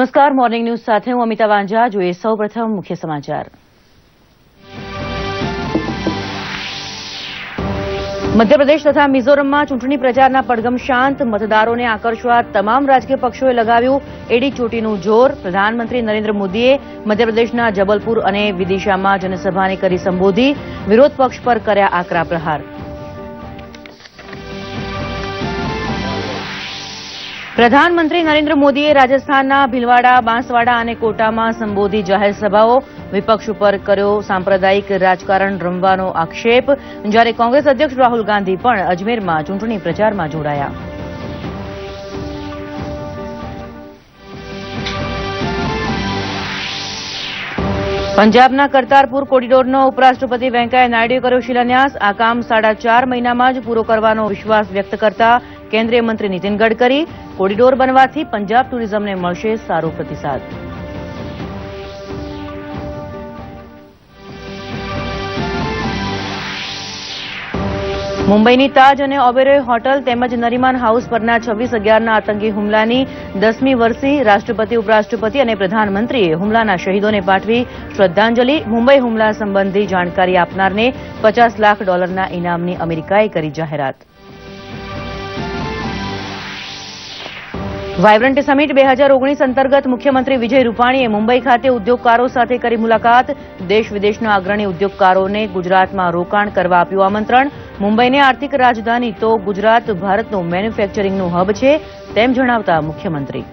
નમસ્કાર, morning news સાથે હું અમિતા વાંઝા. જોઈએ સૌપ્રથમ મુખ્ય સમાચાર. મધ્યપ્રદેશ તથા મિઝોરમમાં ચૂંટણી પ્રચારના પડગમ શાંત મતદારોને આકર્ષવા તમામ રાજકીય પક્ષોએ લગાવ્યું એડી ચોટીનું જોર. પ્રધાનમંત્રી નરેન્દ્ર મોદીએ મધ્યપ્રદેશના જબલપુર અને વિદિશામાં જનસભાને કરી સંબોધી. વિરોધ પક્ષ પર કર્યા આકરા પ્રહાર. પ્રધાનમંત્રી નરેન્દ્ર મોદીએ રાજસ્થાનના ભીલવાડા, બાંસવાડા અને કોટામાં સંબોધી જાહેરસભાઓ વિપક્ષ ઉપર કર્યો સાંપ્રદાયિક રાજકારણ રમવાનો આક્ષેપ, જ્યારે કોંગ્રેસ અધ્યક્ષ રાહુલ ગાંધી પણ અજમેરમાં ચૂંટણી પ્રચારમાં જોડાયા. પંજાબના કરતારપુર કોરિડોરનો ઉપરાષ્ટ્રપતિ વેંકૈયા નાયડુએ કર્યો શિલાન્યાસ. આ કામ સાડા ચાર મહિનામાં જ પૂરો કરવાનો વિશ્વાસ વ્યક્ત કરતા કેન્દ્રીય મંત્રી નીતિન ગડકરી કોરિડોર બનવાથી પંજાબ ટુરિઝમને મળશે સારો પ્રતિસાદ. મુંબઈની તાજ અને ઓબેરોય હોટલ તેમજ નરીમાન હાઉસ પરના છવ્વીસ અગિયારના આતંકી હુમલાની દસમી વર્ષી રાષ્ટ્રપતિ, ઉપરાષ્ટ્રપતિ અને પ્રધાનમંત્રીએ હુમલાના શહીદોને પાઠવી શ્રદ્ધાંજલિ. મુંબઈ હુમલા સંબંધી જાણકારી આપનારને પચાસ લાખ ડોલરના ઇનામની અમેરિકાએ કરી જાહેરાત. વાયબ્રન્ટ સમિટ બે હજાર ઓગણીસ અંતર્ગત મુખ્યમંત્રી વિજય રૂપાણીએ મુંબઈ ખાતે ઉદ્યોગકારો સાથે કરી મુલાકાત. દેશ વિદેશના અગ્રણી ઉદ્યોગકારોને ગુજરાતમાં રોકાણ કરવા આપ્યું આમંત્રણ. મુંબઈને આર્થિક રાજધાની તો ગુજરાત ભારતનું મેન્યુફેક્ચરિંગનું હબ છે, તેમ જણાવતા મુખ્યમંત્રી.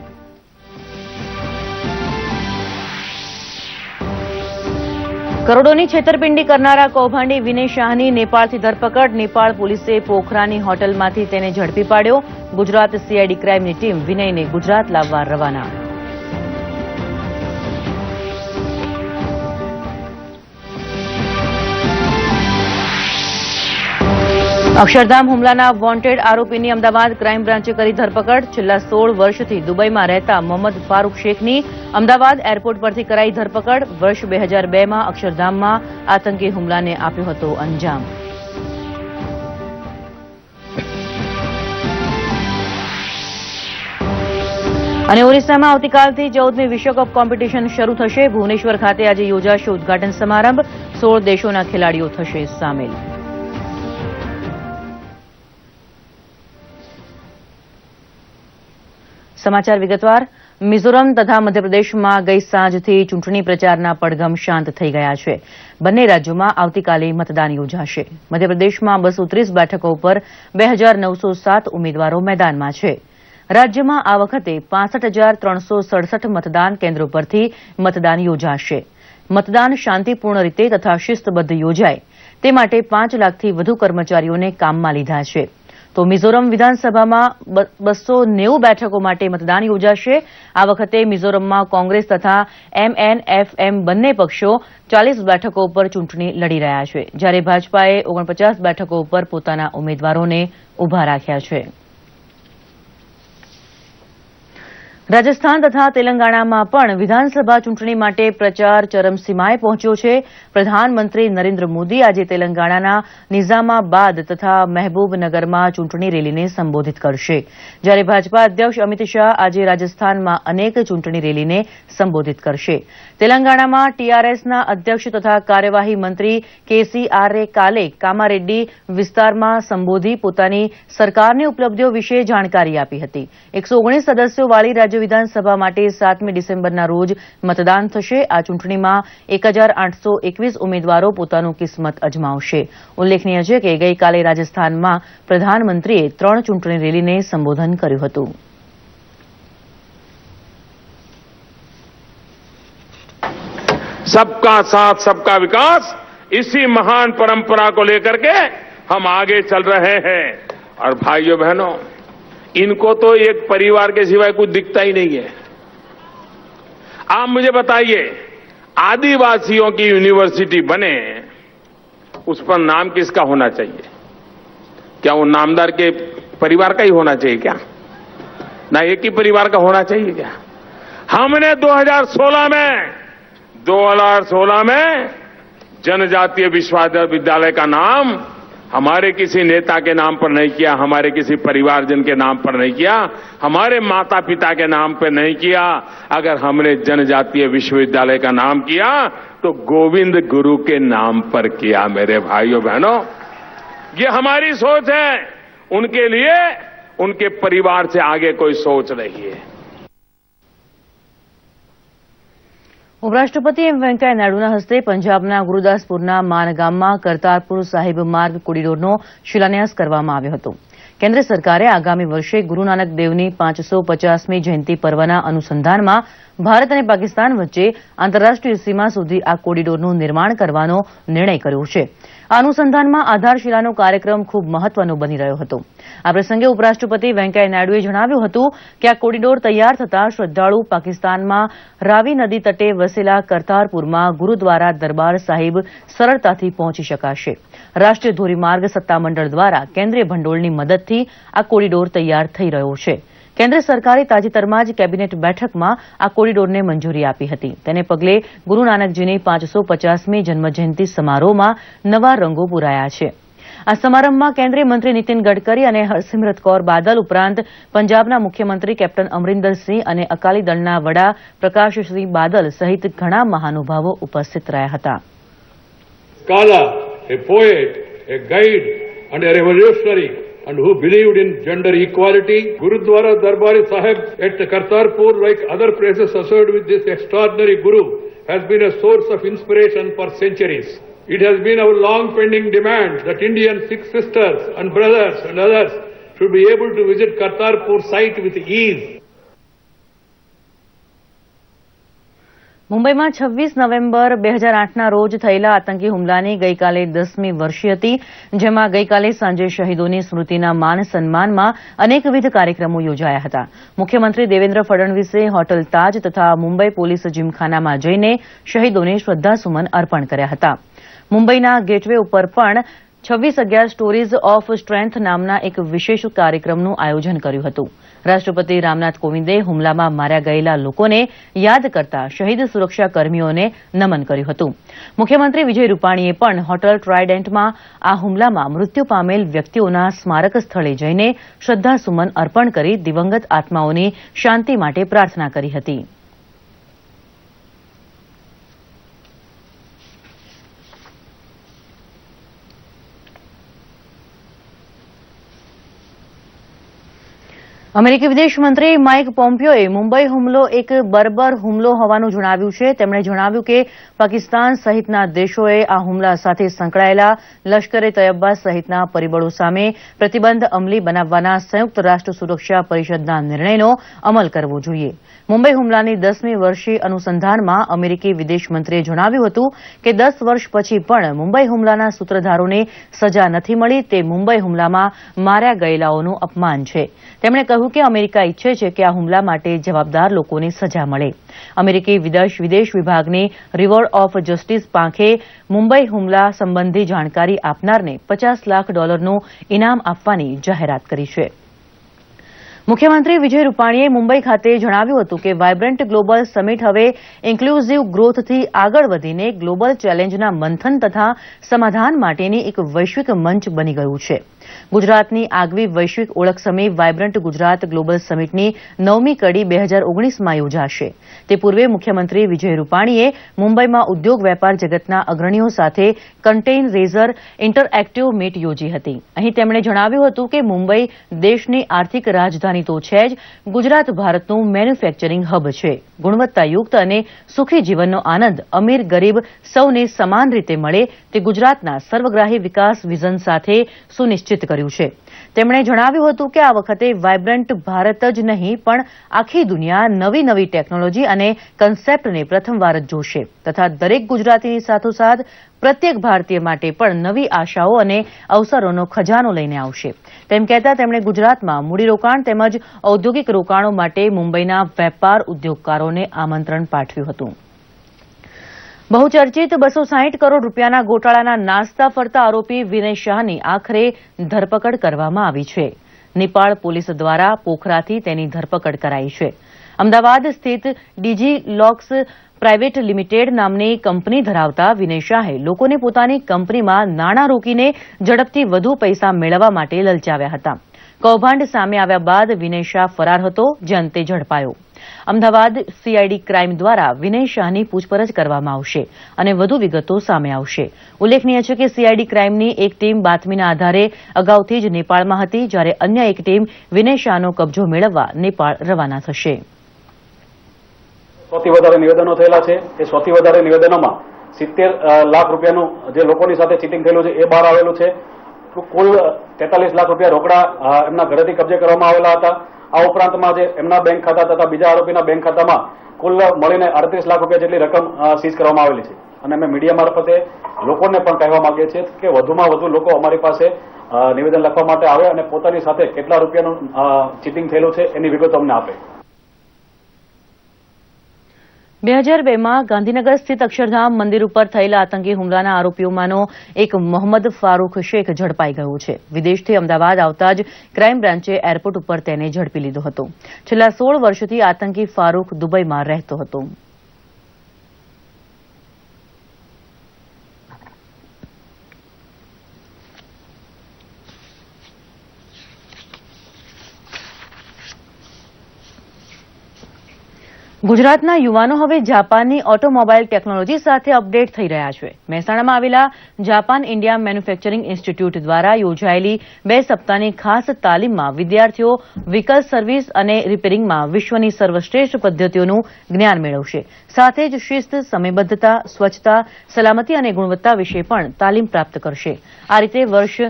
કરોડોની છેતરપિંડી કરનારા કૌભાંડી વિનય શાહની નેપાળથી ધરપકડ. નેપાળ પોલીસે પોખરાની હોટલમાંથી તેને ઝડપી પાડ્યો. ગુજરાત સીઆઈડી ક્રાઇમની ટીમ વિનયને ગુજરાત લાવવા રવાના. અક્ષરધામ હુમલાના વોન્ટેડ આરોપીની અમદાવાદ ક્રાઇમ બ્રાન્ચે કરી ધરપકડ. છેલ્લા સોળ વર્ષથી દુબઈમાં રહેતા મોહમ્મદ ફારૂક શેખની અમદાવાદ એરપોર્ટ પરથી કરાઈ ધરપકડ. વર્ષ બે હજાર બેમાં અક્ષરધામમાં આતંકી હુમલાને આપ્યો હતો અંજામ. અને ઓરિસ્સામાં આવતીકાલથી ચૌદમી વિશ્વકપ કોમ્પિટિશન શરૂ થશે. ભુવનેશ્વર ખાતે આજે યોજાશે ઉદઘાટન સમારંભ. સોળ દેશોના ખેલાડીઓ થશે સામેલ. સમાચાર વિગતવાર. મિઝોરમ તથા મધ્યપ્રદેશમાં ગઈ સાંજથી ચૂંટણી પ્રચારના પડઘમ શાંત થઈ ગયા છે. બંને રાજ્યોમાં આવતીકાલે મતદાન યોજાશે. મધ્યપ્રદેશમાં બસો ત્રીસ બેઠકો ઉપર બે હજાર નવસો સાત ઉમેદવારો મેદાનમાં છે. રાજ્યમાં આ વખતે પાસઠ હજાર ત્રણસો સડસઠ મતદાન કેન્દ્રો પરથી મતદાન યોજાશે. મતદાન શાંતિપૂર્ણ રીતે તથા શિસ્તબદ્ધ યોજાય. તે માટે પાંચ લાખથી વધુ કર્મચારીઓને કામમાં લીધા છે. તો મિઝોરમ વિધાનસભામાં બસો નેવું બેઠકો માટે મતદાન યોજાશે. આ વખતે મિઝોરમમાં કોંગ્રેસ તથા એમએનએફએમ બંને પક્ષો ચાલીસ બેઠકો ઉપર ચૂંટણી લડી રહ્યા છે, જ્યારે ભાજપાએ ઓગણપચાસ બેઠકો ઉપર પોતાના ઉમેદવારોને ઊભા રાખ્યા છે. રાજસ્થાન તથા તેલંગાણામાં પણ વિધાનસભા ચૂંટણી માટે પ્રચાર ચરમસીમાએ પહોંચ્યો છે. પ્રધાનમંત્રી નરેન્દ્ર મોદી આજે તેલંગાણાના નિઝામાબાદ તથા મહેબૂબનગરમાં ચૂંટણી રેલીને સંબોધિત કરશે. જ્યારે ભાજપા અધ્યક્ષ અમિત શાહ આજે રાજસ્થાનમાં અનેક ચૂંટણી રેલીને સંબોધિત કરશે. તેલંગાણામાં ટીઆરએસના અધ્યક્ષ તથા કાર્યવાહી મંત્રી કેસીઆરએ કાલે કામારેડ્ડી વિસ્તારમાં સંબોધી પોતાની સરકારની ઉપલબ્ધિઓ વિશે જાણકારી આપી હતી. એકસો ઓગણીસ સદસ્યોવાળી રાજ્ય વિધાનસભા માટે સાતમી ડિસેમ્બરના રોજ મતદાન થશે. આ ચૂંટણીમાં એક હજાર આઠસો એકવીસ ઉમેદવારો પોતાનું કિસ્મત અજમાવશે ઉલ્લેખનીય છે કે ગઈકાલે રાજસ્થાનમાં પ્રધાનમંત્રીએ ત્રણ ચૂંટણી રેલીને સંબોધન કર્યું હતું सबका साथ सबका विकास इसी महान परंपरा को लेकर के हम आगे चल रहे हैं और भाइयों बहनों इनको तो एक परिवार के सिवाय कुछ दिखता ही नहीं है आप मुझे बताइए आदिवासियों की यूनिवर्सिटी बने, उस पर नाम किसका होना चाहिए? क्या वो नामदार के परिवार का ही होना चाहिए क्या? ना एक ही परिवार का होना चाहिए क्या? हमने 2016 में 2016 में जनजातीय विश्वविद्यालय का नाम हमारे किसी नेता के नाम पर नहीं किया, हमारे किसी परिवारजन के नाम पर नहीं किया, हमारे माता पिता के नाम पर नहीं किया, अगर हमने जनजातीय विश्वविद्यालय का नाम किया तो गोविंद गुरु के नाम पर किया, मेरे भाइयों बहनों। ये हमारी सोच है। उनके लिए, उनके परिवार से आगे कोई सोच नहीं है। ઉપરાષ્ટ્રપતિ એમ વેંકૈયા નાયડુના હસ્તે પંજાબના ગુરૂદાસપુરના માનગામમાં કરતારપુર સાહિબ માર્ગ કોરિડોરનો શિલાન્યાસ કરવામાં આવ્યો હતો. કેન્દ્ર સરકારે આગામી વર્ષે ગુરુ નાનક દેવની પાંચસો પચાસમી જયંતિ પર્વના અનુસંધાનમાં ભારત અને પાકિસ્તાન વચ્ચે આંતરરાષ્ટ્રીય સીમા સુધી આ કોરિડોરનું નિર્માણ કરવાનો નિર્ણય કર્યો છે. આ અનુસંધાનમાં આધારશિલાનો કાર્યક્રમ ખૂબ મહત્વનો બની રહ્યો હતો. આ પ્રસંગે ઉપરાષ્ટ્રપતિ વેંકૈયા નાયડુએ જણાવ્યું હતું કે આ કોરિડોર તૈયાર થતાં શ્રદ્ધાળુ પાકિસ્તાનમાં રાવી નદી તટે વસેલા કરતારપુરમાં ગુરુદ્વારા દરબાર સાહિબ સરળતાથી પહોંચી શકાશે. રાષ્ટ્રીય ધોરીમાર્ગ સત્તામંડળ દ્વારા કેન્દ્રીય ભંડોળની મદદથી આ કોરિડોર તૈયાર થઈ રહ્યો છે. કેન્દ્ર સરકારે તાજેતરમાં જ કેબિનેટ બેઠકમાં આ કોરિડોરને મંજૂરી આપી હતી. તેને પગલે ગુરૂ નાનકજીની પાંચસો પચાસમી જન્મજયંતિ સમારોહમાં નવા રંગો પૂરાયા છે. આ સમારંભમાં કેન્દ્રીય મંત્રી નીતિન ગડકરી અને હરસિમરત કૌર બાદલ ઉપરાંત પંજાબના મુખ્યમંત્રી કેપ્ટન અમરિન્દરસિંહ અને અકાલી દળના વડા પ્રકાશસિંહ બાદલ સહિત ઘણા મહાનુભાવો ઉપસ્થિત રહ્યા હતા a poet, a guide, and a revolutionary, and who believed in gender equality. Gurudwara Darbari Sahib at Kartarpur, like other places associated with this extraordinary Guru, has been a source of inspiration for centuries. It has been our long pending demand that Indian Sikh sisters and brothers and others should be able to visit Kartarpur site with ease. મુંબઈમાં છવ્વીસ November બે હજાર આઠના રોજ થયેલા આતંકી હુમલાની ગઈકાલે દસમી વર્ષી હતી, જેમાં ગઈકાલે સાંજે શહીદોની સ્મૃતિના માન સન્માનમાં અનેકવિધ કાર્યક્રમો યોજાયા હતા મુખ્યમંત્રી દેવેન્દ્ર ફડણવીસે હોટલ તાજ તથા મુંબઈ પોલીસ જીમખાનામાં જઈને શહીદોને શ્રદ્ધાસુમન અર્પણ કર્યા હતા મુંબઈના ગેટવે ઉપર પણ છવ્વીસ અગિયાર સ્ટોરીઝ ઓફ સ્ટ્રેન્થ નામના એક વિશેષ કાર્યક્રમનું આયોજન કર્યું હતું. રાષ્ટ્રપતિ રામનાથ કોવિંદે હુમલામાં માર્યા ગયેલા લોકોને યાદ કરતા શહીદ સુરક્ષા કર્મીઓને નમન કર્યું હતું. મુખ્યમંત્રી વિજય રૂપાણીએ પણ હોટલ ટ્રાયડેન્ટમાં આ હુમલામાં મૃત્યુ પામેલ વ્યક્તિઓના સ્મારક સ્થળે જઈને શ્રદ્ધાસુમન અર્પણ કરી દિવંગત આત્માઓની શાંતિ માટે પ્રાર્થના કરી હતી. અમેરિકી વિદેશ માઇક પોમ્પિયોએ મુંબઈ હુમલો એક બર્બર હુમલો હોવાનું જણાવ્યું છે. તેમણે જણાવ્યું કે પાકિસ્તાન સહિતના દેશોએ આ હુમલા સાથે સંકળાયેલા લશ્કરે તૈયબા સહિતના પરિબળો સામે પ્રતિબંધ અમલી બનાવવાના સંયુક્ત રાષ્ટ્ર સુરક્ષા પરિષદના નિર્ણયનો અમલ કરવો જોઈએ. મુંબઈ હુમલાની દસમી વર્ષી અનુસંધાનમાં અમેરિકી વિદેશ મંત્રીએ જણાવ્યું હતું કે દસ વર્ષ પછી પણ મુંબઈ હુમલાના સૂત્રધારોને સજા નથી મળી તે મુંબઈ હુમલામાં માર્યા ગયેલાઓનું અપમાન છે. તેમણે કહ્યું કે અમેરિકા ઈચ્છે છે કે આ હુમલા માટે જવાબદાર લોકોને સજા મળે. અમેરિકી વિદેશ વિદેશ વિભાગની રિવોર્ડ ઓફ જસ્ટિસ પાંખે મુંબઈ હુમલા સંબંધી જાણકારી આપનારને પચાસ લાખ ડોલરનું ઇનામ આપવાની જાહેરાત કરી છે. મુખ્યમંત્રી વિજય રૂપાણીએ મુંબઈ ખાતે જણાવ્યું હતું કે વાયબ્રન્ટ ગ્લોબલ સમિટ હવે ઇન્ક્લુઝિવ ગ્રોથથી આગળ વધીને ગ્લોબલ ચેલેન્જના મંથન તથા સમાધાન માટેની એક વૈશ્વિક મંચ બની ગયું છે. ગુજરાતની આગવી વૈશ્વિક ઓળખ સમી વાયબ્રન્ટ ગુજરાત ગ્લોબલ સમિટની નવમી કડી બે હજાર ઓગણીસમાં યોજાશે. તે પૂર્વે મુખ્યમંત્રી વિજય રૂપાણીએ મુંબઈમાં ઉદ્યોગ વેપાર જગતના અગ્રણીઓ સાથે કન્ટેઇન રેઝર ઇન્ટરએક્ટિવ મીટ યોજી હતી. અહીં તેમણે જણાવ્યું હતું કે મુંબઈ દેશની આર્થિક રાજધાની તો છે જ, ગુજરાત ભારતનું મેન્યુફેક્ચરિંગ હબ છે. ગુણવત્તાયુક્ત અને સુખી જીવનનો આનંદ અમીર ગરીબ સૌને સમાન રીતે મળે તે ગુજરાતના સર્વગ્રાહી વિકાસ વિઝન સાથે સુનિશ્ચિત કર્યું છે. તેમણે જણાવ્યું હતું કે આ વખતે વાયબ્રન્ટ ભારત જ નહીં, પણ આખી દુનિયા નવી નવી ટેકનોલોજી અને કન્સેપ્ટને પ્રથમવાર જ જોશે. તથા દરેક ગુજરાતીની સાથોસાથ પ્રત્યેક ભારતીય માટે પણ નવી આશાઓ અને અવસરોનો ખજાનો લઈને આવશે. તેમ કહેતા તેમણે ગુજરાતમાં મૂડીરોકાણ તેમજ ઔદ્યોગિક રોકાણો માટે મુંબઈના વેપાર ઉદ્યોગકારોને આમંત્રણ પાઠવ્યું હતું. બહુચર્ચિત બસો સાહીઠ કરોડ રૂપિયાના ગોટાળાના નાસ્તા ફરતા આરોપી વિનય શાહની આખરે ધરપકડ કરવામાં આવી છે. નેપાળ પોલીસ દ્વારા પોખરાથી તેની ધરપકડ કરાઈ છે. અમદાવાદ સ્થિત ડીજી લોક્સ પ્રાઇવેટ લિમિટેડ નામની કંપની ધરાવતા વિનય શાહે લોકોને પોતાની કંપનીમાં નાણાં રોકીને ઝડપથી વધુ પૈસા મેળવવા માટે લલચાવ્યા હતા. કૌભાંડ સામે આવ્યા બાદ વિનય શાહ ફરાર હતો, જે અંતે ઝડપાયો. અમદાવાદ સીઆઈડી ક્રાઇમ દ્વારા વિનય શાહની પૂછપરછ કરવામાં આવશે અને વધુ વિગતો સામે આવશે. ઉલ્લેખનીય છે કે સીઆઈડી ક્રાઇમની એક ટીમ બાતમીના આધારે અગાઉથી જ નેપાળમાં હતી, જ્યારે અન્ય એક ટીમ વિનય શાહનો કબજો મેળવવા નેપાળ રવાના થશે. સૌથી વધારે નિવેદનો થયેલા છે એ સૌથી વધારે નિવેદનોમાં સિત્તેર લાખ રૂપિયાનું જે લોકોની સાથે ચીટિંગ થયેલું છે, એ બહાર આવેલું છે. કુલ તેતાલીસ લાખ રૂપિયા રોકડા એમના ઘરેથી કબજે કરવામાં આવેલા હતા. આ ઉપરાંતમાં જે એમના બેંક ખાતા તથા બીજા આરોપીના બેંક ખાતામાં કુલ મળીને અડત્રીસ લાખ રૂપિયા જેટલી રકમ સીઝ કરવામાં આવેલી છે. અને અમે મીડિયા મારફતે લોકોને પણ કહેવા માંગીએ છીએ કે વધુમાં વધુ લોકો અમારી પાસે નિવેદન લખવા માટે આવે અને પોતાની સાથે કેટલા રૂપિયાનું ચીટિંગ થયેલું છે એની વિગતો અમને આપે. બે હજાર બેમાં ગાંધીનગર સ્થિત અક્ષરધામ મંદિર ઉપર થયેલા આતંકી હુમલાના આરોપીઓમાંનો એક મોહમ્મદ ફારૂક શેખ ઝડપાઈ ગયો છે. વિદેશથી અમદાવાદ આવતા જ ક્રાઇમ બ્રાન્ચે એરપોર્ટ ઉપર તેને ઝડપી લીધો હતો. છેલ્લા સોળ વર્ષથી આતંકી ફારૂક દુબઈમાં રહેતો હતો. ગુજરાતના યુવાનો હવે જાપાનની ઓટોમોબાઈલ ટેકનોલોજી સાથે અપડેટ થઈ રહ્યા છે. મહેસાણામાં આવેલા જાપાન ઇન્ડિયા મેન્યુફેક્ચરિંગ ઇન્સ્ટિટ્યૂટ દ્વારા યોજાયેલી બે સપ્તાહની ખાસ તાલીમમાં વિદ્યાર્થીઓ વ્હીકલ સર્વિસ અને રિપેરિંગમાં વિશ્વની સર્વશ્રેષ્ઠ પદ્ધતિઓનું જ્ઞાન મેળવશે. સાથે જ શિસ્ત, સમયબદ્ધતા, સ્વચ્છતા, સલામતી અને ગુણવત્તા વિશે પણ તાલીમ પ્રાપ્ત કરશે. આ રીતે વર્ષ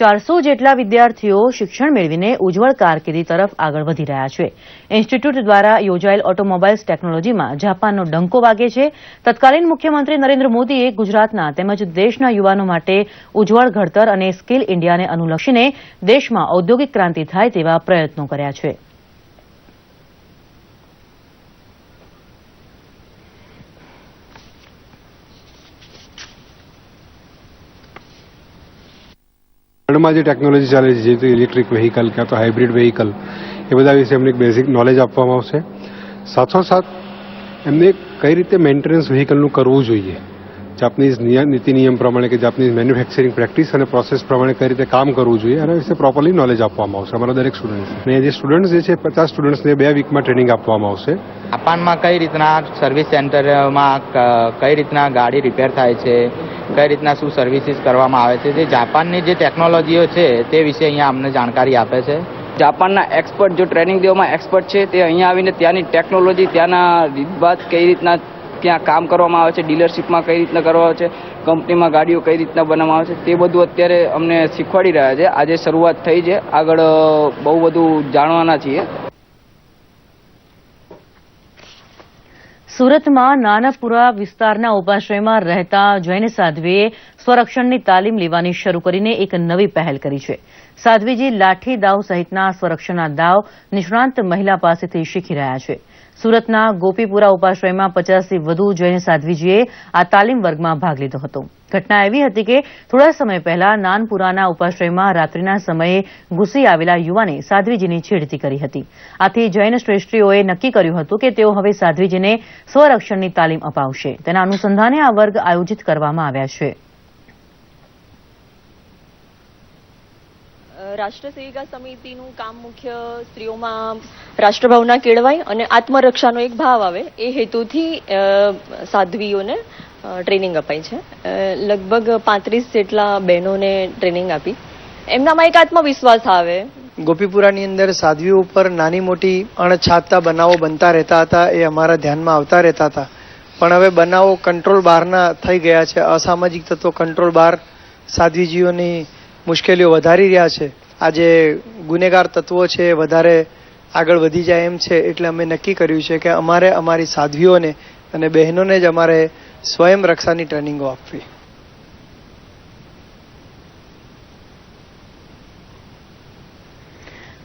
ચારસો જેટલા વિદ્યાર્થીઓ શિક્ષણ મેળવીને ઉજ્જવળ કારકિર્દી તરફ આગળ વધી રહ્યા છે. ઇન્સ્ટિટ્યૂટ દ્વારા યોજાયેલ ઓટોમોબાઇલ્સ ટેકનોલોજીમાં જાપાનનો ડંકો વાગે છે. તત્કાલીન મુખ્યમંત્રી નરેન્દ્ર મોદીએ ગુજરાતના તેમજ દેશના યુવાનો માટે ઉજ્જવળ ઘડતર અને સ્કિલ ઇન્ડિયાને અનુલક્ષીને દેશમાં ઔદ્યોગિક ક્રાંતિ થાય તેવા પ્રયત્નો કર્યા છે. વર્લ્ડમાં જે ટેકનોલોજી ચાલે છે જેવી ઇલેક્ટ્રિક વ્હીકલ કે તો હાઇબ્રિડ વ્હીકલ એ બધા વિશે એમને એક બેઝિક નોલેજ આપવામાં આવશે. સાથોસાથ, એમને કઈ રીતે મેન્ટેનન્સ વ્હીકલનું કરવું જોઈએ? જાપનીઝ નિય- નીતિ નિયમ પ્રમાણે કે જાપનીઝ મેન્યુફેક્ચરિંગ પ્રેક્ટિસ અને પ્રોસેસ પ્રમાણે કઈ રીતે કામ કરવું જોઈએ એના વિશે પ્રોપરલી નોલેજ આપવામાં આવશે અમારા દરેક સ્ટુડન્ટ અને જે સ્ટુડન્ટ્સ જે છે પચાસ સ્ટુડન્ટ્સને બે વીકમાં ટ્રેનિંગ આપવામાં આવશે. જાપાનમાં કઈ રીતના સર્વિસ સેન્ટરમાં કઈ રીતના ગાડી રિપેર થાય છે કઈ રીતના શું સર્વિસીસ કરવામાં આવે છે જે જાપાનની જે ટેકનોલોજીઓ છે તે વિશે અહીંયા અમને જાણકારી આપે છે. જાપાનના એક્સપર્ટ જો ટ્રેનિંગ દેવામાં એક્સપર્ટ છે તે અહીંયા આવીને ત્યાંની ટેકનોલોજી ત્યાંના રીતભાત કઈ રીતના ત્યાં કામ કરવામાં આવે છે ડીલરશીપમાં કઈ રીતના કરવામાં છે કંપનીમાં ગાડીઓ કઈ રીતના બનાવવામાં આવે છે, તે બધું અત્યારે અમને શીખવાડી રહ્યા છે. આજે શરૂઆત થઈ છે. આગળ બહુ બધું જાણવાના છીએ. સુરતમાં નાનાપુરા વિસ્તારના ઉપાશ્રયમાં રહેતા જૈન સાધ્વીએ સ્વરક્ષણની તાલીમ લેવાની શરૂ કરીને એક નવી પહેલ કરી છે. સાધ્વીજી લાઠી દાવ સહિતના સ્વરક્ષણના દાવ નિષ્ણાંત મહિલા પાસેથી શીખી રહ્યા છે. સુરતના ગોપીપુરા ઉપાશ્રયમાં પચાસથી વધુ જૈન સાધ્વીજીએ આ તાલીમ વર્ગમાં ભાગ લીધો હતો. ઘટના એવી હતી કે થોડા સમય પહેલા નાનપુરાના ઉપાશ્રયમાં રાત્રિના સમયે ઘૂસી આવેલા યુવાને સાધ્વીજીની છેડતી કરી હતી. આથી જૈન શ્રેષ્ઠીઓએ નક્કી કર્યું હતું કે તેઓ હવે સાધ્વીજીને સ્વરક્ષણની તાલીમ અપાવશે. તેના અનુસંધાને આ વર્ગ આયોજિત કરવામાં આવ્યા છે. રાષ્ટ્ર સેવિકા સમિતિનું કામ મુખ્ય સ્ત્રીઓમાં રાષ્ટ્રભાવના કેળવાય અને આત્મરક્ષાનો એક ભાવ આવે, એ હેતુથી સાધ્વીઓને ટ્રેનિંગ અપાઈ છે. લગભગ પાંત્રીસ જેટલા બહેનોને ટ્રેનિંગ આપી. એમનામાં એક આત્મવિશ્વાસ આવે. ગોપીપુરાની અંદર સાધ્વીઓ ઉપર નાની મોટી અણછાતા બનાવો બનતા રહેતા હતા, એ અમારા ધ્યાનમાં આવતા રહેતા હતા. પણ હવે બનાવો કંટ્રોલ બહારના થઈ ગયા છે. અસામાજિક તત્વો કંટ્રોલ બહાર સાધ્વીજીઓની મુશ્કેલીઓ વધારી રહ્યા છે. આજે ગુનેગાર તત્વો છે, વધારે આગળ વધી જાય એમ છે, એટલે અમે નક્કી કર્યું છે કે અમારે અમારી સાધ્વીઓને અને બહેનોને જ અમારે સ્વયં રક્ષાની ટ્રેનિંગો આપવી.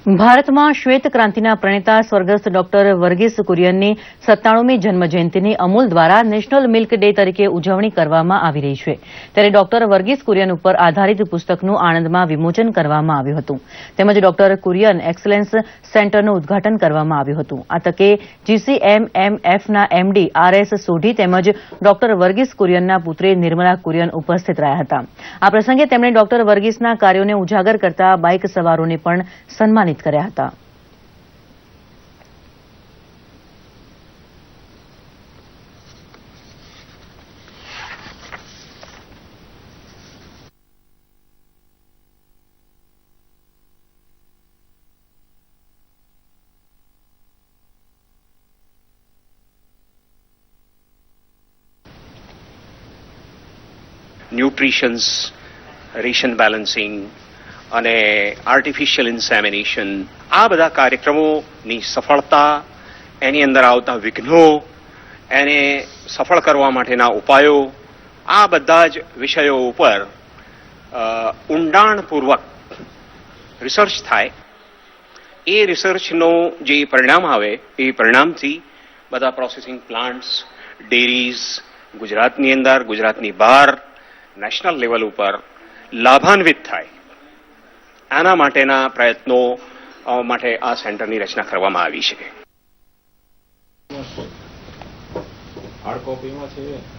ભારતમાં શ્વેત ક્રાંતિના પ્રણેતા સ્વર્ગસ્થ ડોક્ટર વર્ગીસ કુરિયનની સત્તાણુમી જન્મજયંતિની અમૂલ દ્વારા નેશનલ મિલ્ક ડે તરીકે ઉજવણી કરવામાં આવી રહી છે. ત્યારે ડોક્ટર વર્ગીસ કુરિયન ઉપર આધારિત પુસ્તકનું આણંદમાં વિમોચન કરવામાં આવ્યું હતું. તેમજ ડોક્ટર કુરિયન એક્સલન્સ સેન્ટરનું ઉદઘાટન કરવામાં આવ્યું હતું. આ તકે જીસીએમએમએફના એમડી આર એસ સોઢી તેમજ ડોક્ટર વર્ગીસ કુરિયનના પુત્રી નિર્મલા કુરિયન ઉપસ્થિત રહ્યા હતા. આ પ્રસંગે તેમણે ડોક્ટર વર્ગીસના કાર્યોને ઉજાગર કરતા બાઇક સવારોને પણ સન્માનિત કર્યા હતા. ન્યુટ્રિશન્સ રેશન બેલેન્સિંગ અને આર્ટિફિશિયલ ઇન્સેમિનેશન આ બધા કાર્યક્રમોની સફળતા, એની અંદર આવતા વિઘ્નો, એને સફળ કરવા માટેના ઉપાયો, આ બધા જ વિષયો ઉપર ઊંડાણપૂર્વક રિસર્ચ થાય. એ રિસર્ચનો જે પરિણામ આવે, એ પરિણામથી બધા પ્રોસેસિંગ પ્લાન્ટ્સ ડેરીઝ ગુજરાતની અંદર, ગુજરાતની બહાર નેશનલ લેવલ ઉપર લાભાન્વિત થાય. આના માટેના પ્રયત્નો માટે આ સેન્ટરની રચના કરવામાં આવી છે. હાર્ડ કોપીમાં છે.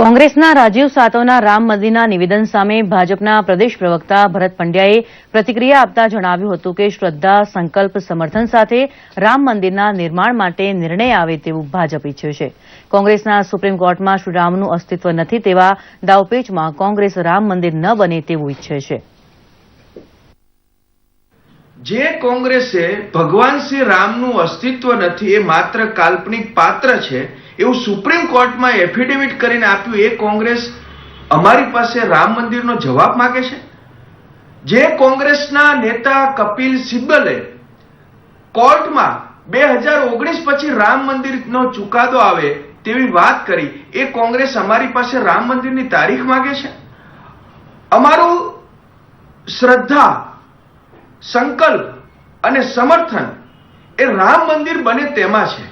કોંગ્રેસના રાજીવ સાતવના રામ મંદિરના નિવેદન સામે ભાજપના પ્રદેશ પ્રવક્તા ભરત પંડ્યાએ પ્રતિક્રિયા આપતા જણાવ્યું હતું કે શ્રદ્ધા, સંકલ્પ, સમર્થન સાથે રામ મંદિરના નિર્માણ માટે નિર્ણય આવે તેવું ભાજપ ઈચ્છે છે. કોંગ્રેસના સુપ્રીમ કોર્ટમાં શ્રીરામનું અસ્તિત્વ નથી તેવા દાવપેચમાં કોંગ્રેસ રામ મંદિર ન બને તેવું ઈચ્છે છે. જે કોંગ્રેસે ભગવાન શ્રી રામનું અસ્તિત્વ નથી એ માત્ર કાલ્પનિક પાત્ર છે એવું સુપ્રીમ કોર્ટમાં એફિડેવિટ કરીને આપ્યું, એ કોંગ્રેસ અમારી પાસે રામ મંદિરનો જવાબ માગે છે? જે કોંગ્રેસના નેતા કપિલ સિબ્બલે કોર્ટમાં બે હજાર ઓગણીસ પછી રામ મંદિરનો ચુકાદો આવે તેવી વાત કરી, એ કોંગ્રેસ અમારી પાસે રામ મંદિરની તારીખ માગે છે? અમારું શ્રદ્ધા, સંકલ્પ અને સમર્થન એ રામ મંદિર બને તેમાં છે.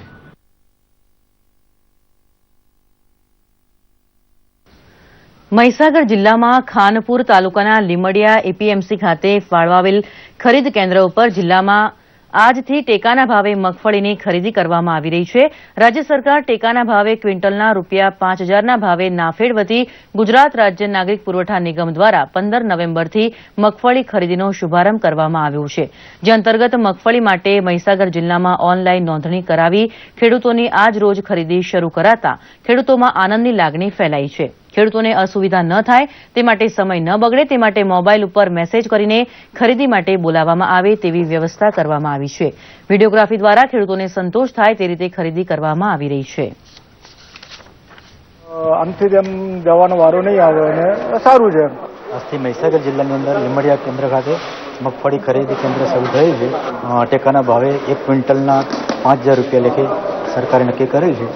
મહીસાગર જિલ્લામાં ખાનપુર તાલુકાના લીમડિયા એપીએમસી ખાતે ફાળવાવેલ ખરીદ કેન્દ્ર ઉપર જિલ્લામાં આજથી ટેકાના ભાવે મગફળીની ખરીદી કરવામાં આવી રહી છે. રાજ્ય સરકાર ટેકાના ભાવે ક્વિન્ટલના રૂપિયા પાંચ હજારના ભાવે નાફેડ વતી ગુજરાત રાજ્ય નાગરિક પુરવઠા નિગમ દ્વારા પંદર નવેમ્બરથી મગફળી ખરીદીનો શુભારંભ કરવામાં આવ્યો છે. જે અંતર્ગત મગફળી માટે મહીસાગર જિલ્લામાં ઓનલાઈન નોંધણી કરાવી ખેડૂતોની આજ રોજ ખરીદી શરૂ કરાતા ખેડૂતોમાં આનંદની લાગણી ફેલાઈ છે. ખેડૂતોને અસુવિધા ન થાય, તે માટે સમય ન બગડે, તે માટે મોબાઈલ ઉપર મેસેજ કરીને ખરીદી માટે બોલાવવામાં આવે તેવી વ્યવસ્થા કરવામાં આવી છે. વિડીયોગ્રાફી દ્વારા ખેડૂતોને સંતોષ થાય તે રીતે ખરીદી કરવામાં આવી રહી છે. આમથી તેમ જવાનો વારો નહીં આવે અને સારું છે આજથી મહીસાગર જિલ્લાની અંદર લીમડિયા કેન્દ્ર ખાતે મગફળી ખરીદી કેન્દ્ર શરૂ થયું છે. ટેકાના ભાવે એક ક્વિન્ટલના પાંચ હજાર રૂપિયા લેખે સરકારે નક્કી કરેલ છે.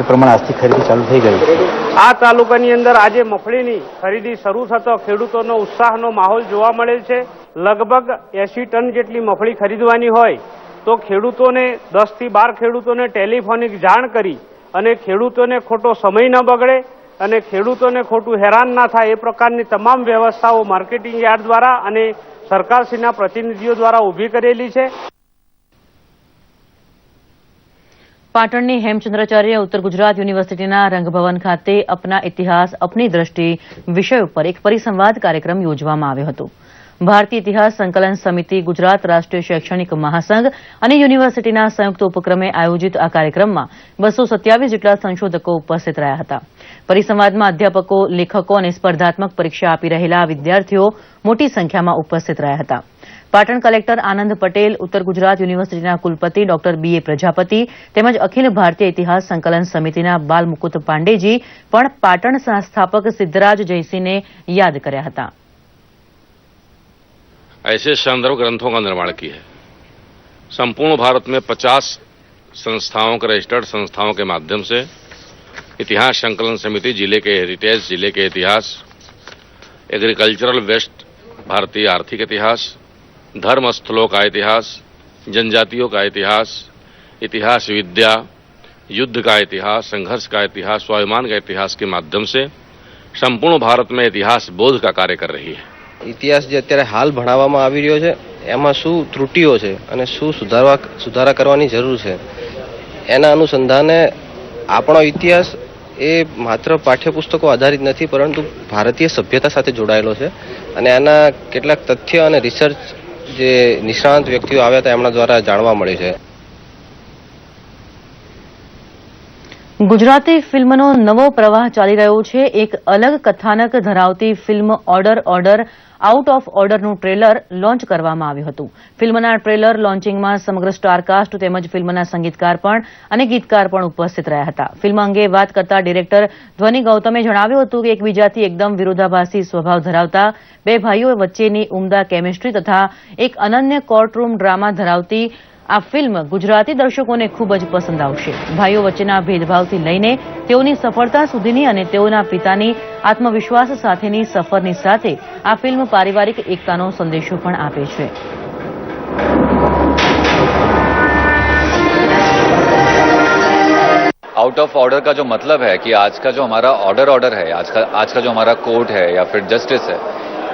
એ પ્રમાણે આજથી ખરીદી ચાલુ થઈ ગઈ છે. આ તાલુકાની અંદર આજે મગફળીની ખરીદી શરૂ થતો ખેડૂતોનો ઉત્સાહનો માહોલ જોવા મળેલ છે. લગભગ એસી ટન જેટલી મગફળી ખરીદવાની હોય તો ખેડૂતોને દસથી બાર ખેડૂતોને ટેલિફોનિક જાણ કરી અને ખેડૂતોને ખોટો સમય ન બગડે અને ખેડૂતોને ખોટું હેરાન ના થાય એ પ્રકારની તમામ વ્યવસ્થાઓ માર્કેટિંગ યાર્ડ દ્વારા અને સરકારશ્રીના પ્રતિનિધિઓ દ્વારા ઊભી કરેલી છે. પાટણની હેમચંદ્રાચાર્ય ઉત્તર ગુજરાત યુનિવર્સિટીના રંગભવન ખાતે અપના ઇતિહાસ, અપની દ્રષ્ટિ વિષય ઉપર એક પરિસંવાદ કાર્યક્રમ યોજવામાં આવ્યો હતો. ભારતીય ઇતિહાસ સંકલન સમિતિ ગુજરાત રાષ્ટ્રીય શૈક્ષણિક મહાસંઘ અને યુનિવર્સિટીના સંયુક્ત ઉપક્રમે આયોજિત આ કાર્યક્રમમાં બસો સત્યાવીસ જેટલા સંશોધકો ઉપસ્થિત રહ્યા હતા. પરિસંવાદમાં અધ્યાપકો, લેખકો અને સ્પર્ધાત્મક પરીક્ષા આપી રહેલા વિદ્યાર્થીઓ મોટી સંખ્યામાં ઉપસ્થિત રહ્યા હતા. પાટણ કલેક્ટર આનંદ પટેલ, ઉત્તર ગુજરાત યુનિવર્સિટીના કુલપતિ ડોક્ટર બી એ પ્રજાપતિ તેમજ અખિલ ભારતીય ઇતિહાસ સંકલન સમિતિના બાલમુકુત પાંડેજી પણ પાટણ સંસ્થાપક સિદ્ધરાજ જયસિંહને યાદ કર્યા હતા. ऐसे संदर्भ ग्रंथों का निर्माण किया है। संपूर्ण भारत में 50 संस्थाओं के रजिस्टर्ड संस्थाओं के माध्यम से, इतिहास संकलन समिति, ज़िले के हेरिटेज ज़िले के इतिहास एग्रीकल्चरल वेस्ट भारतीय आर्थिक इतिहास धर्म स्थलों का इतिहास, जनजातियों का इतिहास इतिहास विद्या, युद्ध का इतिहास, संघर्ष का इतिहास, स्वाभिमान का इतिहास के माध्यम से, संपूर्ण भारत में इतिहास बोध का कार्य कर रही है। ઇતિહાસ જે અત્યારે હાલ ભણાવવામાં આવી રહ્યો છે, એમાં શું ત્રુટીઓ છે અને શું સુધારવા સુધારા કરવાની જરૂર છે, એના અનુસંધાને આપણો ઇતિહાસ એ માત્ર પાઠ્યપુસ્તકો આધારિત નથી, પરંતુ ભારતીય સભ્યતા સાથે જોડાયેલો છે અને આના કેટલાક તથ્ય અને રિસર્ચ જે નિષ્ણાંત વ્યક્તિઓ આવ્યા હતા, એમના દ્વારા જાણવા મળે છે. ગુજરાતી ફિલ્મનો નવો પ્રવાહ ચાલી રહ્યો છે. એક અલગ કથાનક ધરાવતી film order order out of ઓર્ડરનું ટ્રેલર લોન્ચ કરવામાં આવ્યું હતું. ફિલ્મના ટ્રેલર લોન્ચિંગમાં સમગ્ર સ્ટારકાસ્ટ તેમજ ફિલ્મના સંગીતકાર પણ અને ગીતકાર પણ ઉપસ્થિત રહ્યા હતા. ફિલ્મ અંગે વાત કરતા ડિરેક્ટર ધ્વનિ ગૌતમે જણાવ્યું હતું કે એકબીજાથી એકદમ વિરોધાભાસી સ્વભાવ ધરાવતા બે ભાઈઓ વચ્ચેની ઉમદા કેમિસ્ટ્રી તથા એક અનન્ય કોર્ટરૂમ ડ્રામા ધરાવતી આ ફિલ્મ ગુજરાતી દર્શકોને ખૂબ જ પસંદ આવશે ભાઈઓ વચ્ચેના ભેદભાવથી લઈને તેઓની સફળતા સુધીની અને તેઓના પિતાની આત્મવિશ્વાસ સાથેની સફરની સાથે આ ફિલ્મ પારિવારિક એકતાનો સંદેશો પણ આપે છે आउट ऑफ ऑर्डर का जो मतलब है कि आज का जो हमारा ऑर्डर ऑर्डर है आज का आज का जो हमारा कोर्ट है या फिर जस्टिस है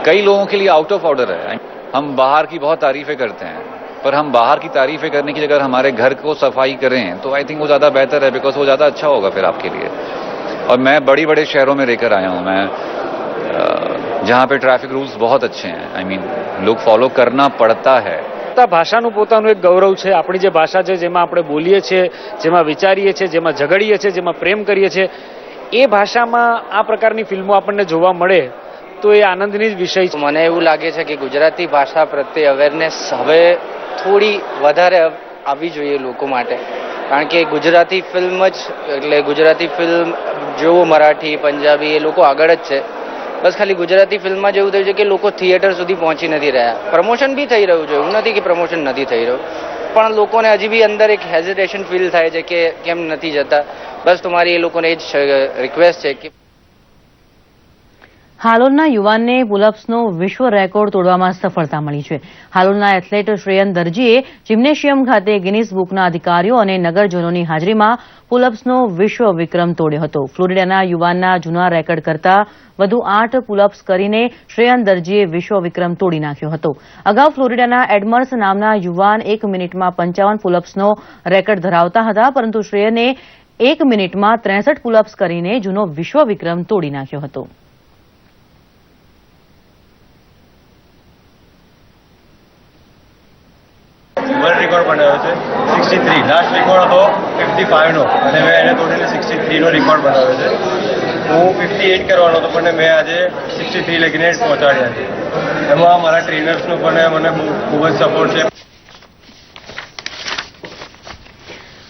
कई लोगों के लिए आउट ऑफ ऑर्डर है हम बाहर की बहुत तारीफें करते हैं पर हम बाहर की तारीफें करने की जगह हमारे घर को सफाई करें तो आई थिंक वो ज़्यादा बेहतर है बिकॉज वो ज़्यादा अच्छा होगा फिर आपके लिए और मैं बड़ी बड़े शहरों में रहकर आया हूँ मैं अ, जहाँ पे ट्रैफिक रूल्स बहुत अच्छे हैं आई मीन लोग फॉलो करना पड़ता है પોતા ભાષાનું પોતાનું એક ગૌરવ છે આપણી જે ભાષા છે જેમાં આપણે બોલીએ છીએ જેમાં વિચારીએ છીએ જેમાં ઝઘડીએ છીએ જેમાં પ્રેમ કરીએ છીએ એ ભાષામાં આ પ્રકારની ફિલ્મો આપણને જોવા મળે તો એ આનંદની જ વિષય છે. મને એવું લાગે છે કે ગુજરાતી ભાષા પ્રત્યે અવેરનેસ હવે થોડી વધારે આવવી જોઈએ લોકો માટે. કારણ કે ગુજરાતી ફિલ્મ જ, એટલે ગુજરાતી ફિલ્મ જેવો મરાઠી, પંજાબી, એ લોકો આગળ જ છે. બસ ખાલી ગુજરાતી ફિલ્મમાં જેવું થયું છે કે લોકો થિયેટર સુધી પહોંચી નથી રહ્યા. પ્રમોશન બી થઈ રહ્યું છે. એવું નથી કે પ્રમોશન નથી થઈ રહ્યું. પણ લોકોને હજી બી અંદર એક હેઝિટેશન ફીલ થાય છે કે કેમ નથી જતા. બસ તમારી એ લોકોને એ જ રિક્વેસ્ટ છે કે હાલોલના યુવાનને પુલઅપ્સનો વિશ્વ રેકોર્ડ તોડવામાં સફળતા મળી છે. હાલોલના એથ્લેટ શ્રેયન દરજીએ જિમ્નેશિયમ ખાતે ગિનિસ બુકના અધિકારીઓ અને નગરજનોની હાજરીમાં પુલઅપ્સનો વિશ્વ વિક્રમ તોડ્યો હતો. ફ્લોરિડાના યુવાનના જૂના રેકોર્ડ કરતા વધુ આઠ પુલઅપ્સ કરીને શ્રેયન દરજીએ વિશ્વ વિક્રમ તોડી નાખ્યો હતો. અગાઉ ફ્લોરિડાના એડમર્સ નામના યુવાન એક મિનિટમાં પંચાવન પુલઅપ્સનો રેકોર્ડ ધરાવતા હતા, પરંતુ શ્રેયને એક મિનિટમાં ત્રેસઠ પુલઅપ્સ કરીને જૂનો વિશ્વ વિક્રમ તોડી નાખ્યો હતો. વર્લ્ડ રેકોર્ડ બનાવ્યો છે. સિક્સટી થ્રી લાસ્ટ રેકોર્ડ હતો ફિફ્ટી ફાઇવનો અને મેં એને તોડીને સિક્સટી થ્રીનો રેકોર્ડ બનાવ્યો છે. હું ફિફ્ટી એઇટ કરવાનો હતો, પણ મેં આજે સિક્સટી થ્રી લગીને પહોંચાડ્યા છે. એમાં મારા ટ્રેનર્સનો પણ મને ખૂબ જ સપોર્ટ છે.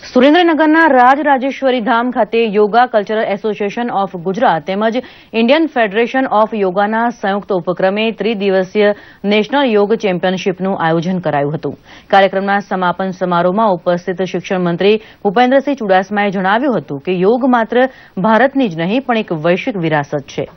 સુરેન્દ્રનગરના રાજરાજેશ્વરી ધામ ખાતે yoga cultural association of Gujarat તેમજ ઇન્ડિયન ફેડરેશન ઓફ યોગાના સંયુક્ત ઉપક્રમે ત્રિદિવસીય નેશનલ યોગ ચેમ્પિયનશીપનું આયોજન કરાયું હતું. કાર્યક્રમના સમાપન સમારોહમાં ઉપસ્થિત શિક્ષણ મંત્રી ભૂપેન્દ્રસિંહ ચુડાસમાએ જણાવ્યું હતું કે યોગ માત્ર ભારતની જ નહીં, પણ એક વૈશ્વિક વિરાસત છે.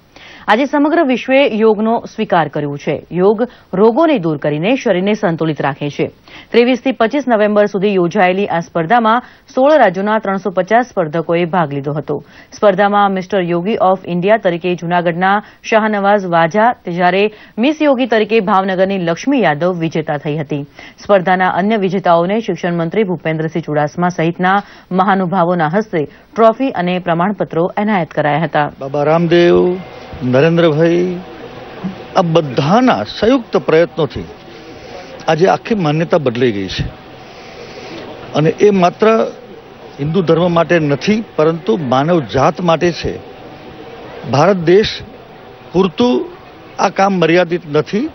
આજે સમગ્ર વિશ્વે યોગનો સ્વીકાર કર્યો છે. યોગ રોગોને દૂર કરીને શરીરને સંતુલિત રાખે છે. ત્રેવીસથી પચીસ નવેમ્બર સુધી યોજાયેલી આ સ્પર્ધામાં સોળ રાજ્યોના ત્રણસો સ્પર્ધકોએ ભાગ લીધો હતો. સ્પર્ધામાં મિસ્ટર યોગી ઓફ ઇન્ડિયા તરીકે જૂનાગઢના શાહનવાઝ વાજા જ્યારે મિસ યોગી તરીકે ભાવનગરની લક્ષ્મી યાદવ વિજેતા થઈ હતી. સ્પર્ધાના અન્ય વિજેતાઓને શિક્ષણ મંત્રી ભૂપેન્દ્રસિંહ ચુડાસમા સહિતના મહાનુભાવોના હસ્તે ટ્રોફી અને પ્રમાણપત્રો એનાયત કરાયા હતા. બાબા નરેન્દ્રભાઈ, આ બધાના સંયુક્ત પ્રયત્નોથી આજે આખી માન્યતા બદલાઈ ગઈ છે. અને એ માત્ર હિન્દુ ધર્મ માટે નથી, પરંતુ માનવ જાત માટે છે. ભારત દેશ પૂરતું આ કામ મર્યાદિત નથી,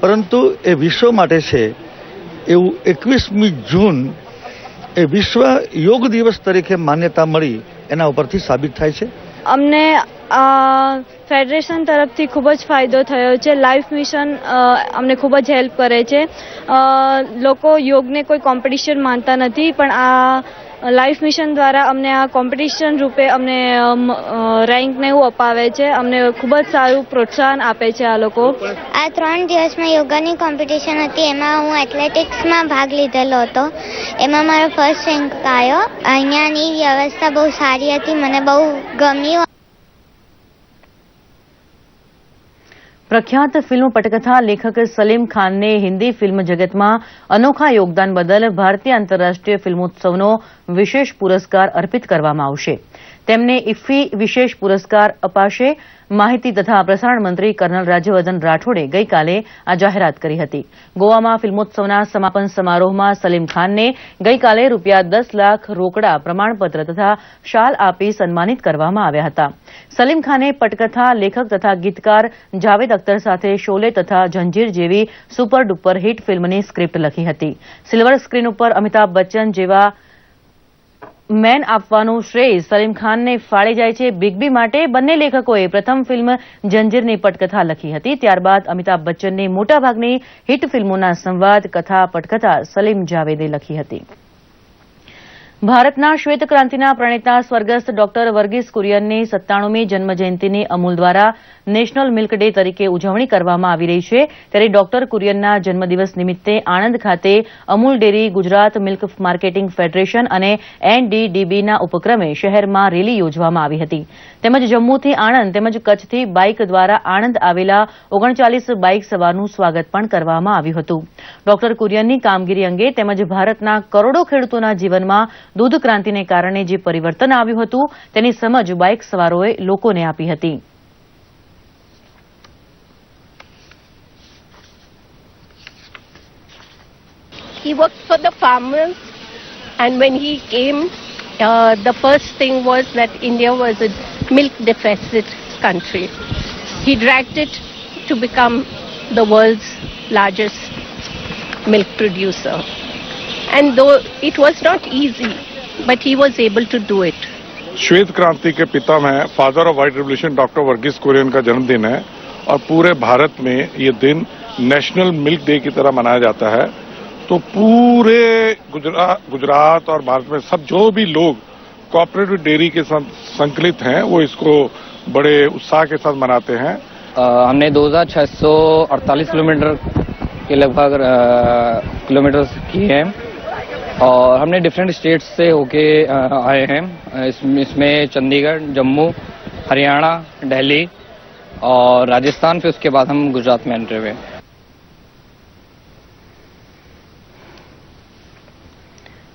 પરંતુ એ વિશ્વ માટે છે. એવું એકવીસમી જૂન એ વિશ્વ યોગ દિવસ તરીકે માન્યતા મળી એના ઉપરથી સાબિત થાય છે. અમને ફેડરેશન તરફથી ખૂબ જ ફાયદો થયો છે. લાઈફ મિશન અમને ખૂબ જ હેલ્પ કરે છે. લોકો યોગને કોઈ કોમ્પિટિશન માનતા નથી, પણ આ લાઈફ મિશન દ્વારા અમને આ કોમ્પિટિશન રૂપે અમને રેન્કને એવું અપાવે છે. અમને ખૂબ જ સારું પ્રોત્સાહન આપે છે આ લોકો. આ ત્રણ દિવસમાં યોગાની કોમ્પિટિશન હતી. એમાં હું એથ્લેટિક્સમાં ભાગ લીધેલો હતો. એમાં મારો ફર્સ્ટ રેન્ક આવ્યો અહીંયાની વ્યવસ્થા બહુ સારી હતી. મને બહુ ગમ્યું પ્રખ્યાત ફિલ્મ પટકથા લેખક સલીમ ખાનને હિન્દી ફિલ્મ જગતમાં અનોખા યોગદાન બદલ ભારતીય આંતરરાષ્ટ્રીય ફિલ્મોત્સવનો વિશેષ પુરસ્કાર અર્પિત કરવામાં આવશે. તેમને ઇફી વિશેષ પુરસ્કાર અપાશે. માહિતી તથા પ્રસારણ મંત્રી કર્નલ રાજ્યવર્ધન રાઠોડે ગઈકાલે આ જાહેરાત કરી હતી. ગોવામાં ફિલ્મોત્સવના સમાપન સમારોહમાં સલીમ ખાનને ગઈકાલે રૂપિયા દસ લાખ રોકડા પ્રમાણપત્ર તથા શાલ આપી સન્માનિત કરવામાં આવ્યા હતા. સલીમ ખાને પટકથા, લેખક તથા ગીતકાર જાવેદ અખ્તર સાથે શોલે તથા જંજીર જેવી સુપર ડુપર હિટ ફિલ્મની સ્ક્રિપ્ટ લખી હતી. સિલ્વર સ્ક્રીન ઉપર અમિતાભ બચ્ચન જેવા મેન આપવાનું શ્રેય સલીમ ખાનને ફાળે જાય છે બિગ બી માટે. બંને લેખકોએ પ્રથમ ફિલ્મ જંજીરની પટકથા લખી હતી. ત્યારબાદ અમિતાભ બચ્ચનની મોટાભાગની હિટ ફિલ્મોના સંવાદ, કથા, પટકથા સલીમ જાવેદે લખી હતી. ભારતના શ્વેત ક્રાંતિના પ્રણેતા સ્વર્ગસ્થ ડોક્ટર વર્ગીસ કુરિયનની સત્તાણુમી જન્મજયંતિની અમૂલ દ્વારા નેશનલ મિલ્ક ડે તરીકે ઉજવણી કરવામાં આવી રહી છે. ત્યારે ડોક્ટર કુરિયનના જન્મદિવસ નિમિત્તે આણંદ ખાતે Amul dairy Gujarat milk marketing federation અને એનડીડીબીના ઉપક્રમે શહેરમાં રેલી યોજવામાં આવી હતી. તેમજ જમ્મુથી આણંદ તેમજ કચ્છથી બાઇક દ્વારા આણંદ આવેલા ઓગણચાલીસ બાઇક સવારનું સ્વાગત પણ કરવામાં આવ્યું હતું. ડોક્ટર કુરિયનની કામગીરી અંગે તેમજ ભારતના કરોડો ખેડૂતોના જીવનમાં દૂધ ક્રાંતિને કારણે જે પરિવર્તન આવ્યું હતું તેની સમજ બાઇક સવારોએ લોકોને આપી હતી. He worked for the farmers, and when he came, uh, the first thing was that India was a milk deficit country. He dragged it to become the world's largest milk producer. And though it was not easy, but he was able to do it. श्वेत क्रांति के पिता में father of white revolution doctor Verghese Kurien का जन्मदिन है और पूरे भारत में ये दिन नेशनल मिल्क डे की तरह मनाया जाता है तो पूरे गुजरात गुजरात और भारत में सब जो भी लोग कोऑपरेटिव डेयरी के साथ संकलित हैं वो इसको बड़े उत्साह के साथ मनाते हैं। अ, हमने 2648 किलोमीटर के लगभग किलोमीटर किए हैं और हमने डिफरेंट स्टेट्स से होके आए हैं। इसमें इसमें चंडीगढ़ जम्मू हरियाणा दिल्ली और राजस्थान फिर उसके बाद हम गुजरात में एंट्री हुए।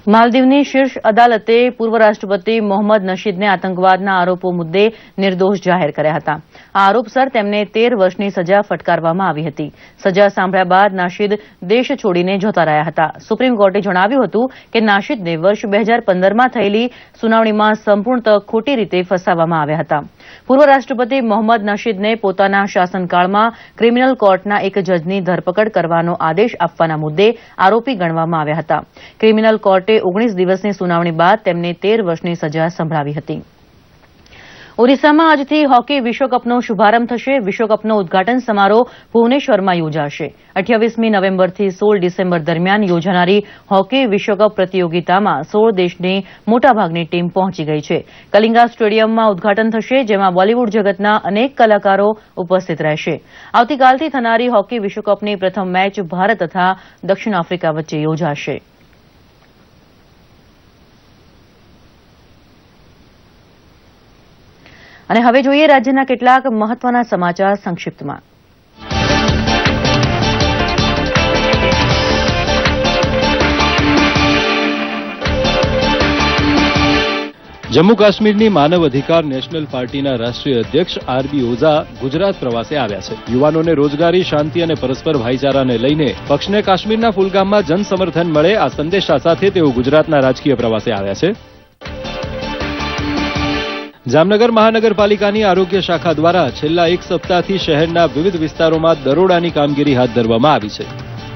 માલદીવની શીર્ષ અદાલતે પૂર્વ રાષ્ટ્રપતિ મોહમ્મદ નશીદને આતંકવાદના આરોપો મુદ્દે નિર્દોષ જાહેર કર્યા હતા. આ આરોપસર તેમને તેર વર્ષની સજા ફટકારવામાં આવી હતી. સજા સાંભળ્યા બાદ નાશીદ દેશ છોડીને જોતા રહ્યા હતા. સુપ્રીમ કોર્ટે જણાવ્યું હતું કે નાશીદને વર્ષ બે હજાર પંદરમાં થયેલી સુનાવણીમાં સંપૂર્ણતઃ ખોટી રીતે ફસાવવામાં આવ્યા હતા. પૂર્વ રાષ્ટ્રપતિ મોહમ્મદ નશીદને પોતાના શાસનકાળમાં ક્રિમિનલ કોર્ટના એક જજની ધરપકડ કરવાનો આદેશ આપવાના મુદ્દે આરોપી ગણવામાં આવ્યા હતા. ક્રિમિનલ કોર્ટે ઓગણીસ દિવસની સુનાવણી બાદ તેમને તેર વર્ષની સજા સંભળાવી હતી. ઓડિશામાં આજથી હોકી વિશ્વકપનો શુભારંભ થશે. વિશ્વકપનો ઉદઘાટન સમારોહ ભુવનેશ્વરમાં યોજાશે. અઠ્યાવીસમી નવેમ્બરથી સોળ ડિસેમ્બર દરમિયાન યોજાનારી હોકી વિશ્વકપ પ્રતિયોગિતામાં સોળ દેશની મોટાભાગની ટીમ પહોંચી ગઈ છે. કલિંગા સ્ટેડિયમમાં ઉદઘાટન થશે, જેમાં બોલીવુડ જગતના અનેક કલાકારો ઉપસ્થિત રહેશે. આવતીકાલથી થનારી હોકી વિશ્વકપની પ્રથમ મેચ ભારત તથા દક્ષિણ આફ્રિકા વચ્ચે યોજાશે. અને હવે જોઈએ રાજ્યના કેટલાક મહત્વના સમાચાર સંક્ષિપ્તમાં. જમ્મુ કાશ્મીરની માનવ અધિકાર નેશનલ પાર્ટીના રાષ્ટ્રીય અધ્યક્ષ આરબી ઓઝા ગુજરાત પ્રવાસે આવ્યા છે. યુવાનોને રોજગારી, શાંતિ અને પરસ્પર ભાઈચારાને લઈને પક્ષને કાશ્મીરના ફુલગામમાં જન સમર્થન મળે આ સંદેશા સાથે તેઓ ગુજરાતના રાજકીય પ્રવાસે આવ્યા છે. જામનગર મહાનગરપાલિકાની આરોગ્ય શાખા દ્વારા છેલ્લા એક સપ્તાહથી શહેરના વિવિધ વિસ્તારોમાં દરોડાની કામગીરી હાથ ધરવામાં આવી છે,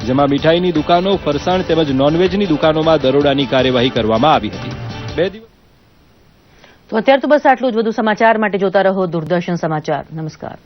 જેમાં મીઠાઈની દુકાનો, ફરસાણ તેમજ નોનવેજની દુકાનોમાં દરોડાની કાર્યવાહી કરવામાં આવી હતી. બે દિવસ તો અત્યાર તો બસ આટલું જ. વધુ સમાચાર માટે જોતા રહો દૂરદર્શન સમાચાર. નમસ્કાર.